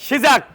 সিজাক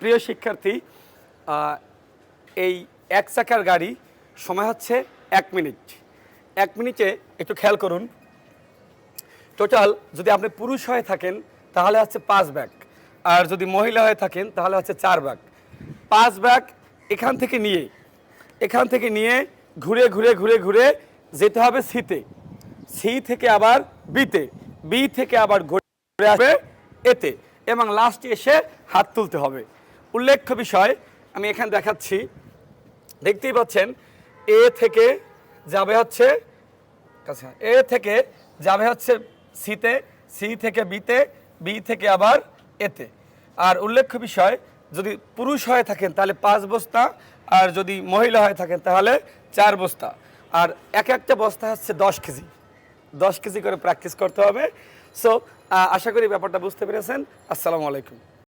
প্রিয় শিক্ষার্থী এই এক চাকার গাড়ি, সময় হচ্ছে এক মিনিট। এক মিনিটে একটু খেয়াল করুন। টোটাল যদি আপনি পুরুষ হয়ে থাকেন, তাহলে হচ্ছে পাঁচ ব্যাগ। আর যদি মহিলা হয়ে থাকেন, তাহলে হচ্ছে চার ব্যাগ। পাঁচ ব্যাগ এখান থেকে নিয়ে, এখান থেকে নিয়ে ঘুরে ঘুরে ঘুরে ঘুরে যেতে হবে সিতে। সি থেকে আবার বিতে। বি থেকে আবার ঘুরে আসবে এতে, এবং লাস্টে এসে হাত তুলতে হবে। উল্লেখ্য বিষয়, আমি এখানে দেখাচ্ছি। দেখতেই পাচ্ছেন এ থেকে যাবে হচ্ছে আচ্ছা এ থেকে যাবে হচ্ছে সিতে সি থেকে বিতে বি থেকে আবার এতে। আর উল্লেখ্য বিষয়, যদি পুরুষ হয়ে থাকেন তাহলে পাঁচ বস্তা, আর যদি মহিলা হয়ে থাকেন তাহলে চার বস্তা। আর এক একটা বস্তা হচ্ছে দশ কেজি। দশ কেজি করে প্র্যাকটিস করতে হবে। সো আশা করি ব্যাপারটা বুঝতে পেরেছেন। আসসালামু আলাইকুম।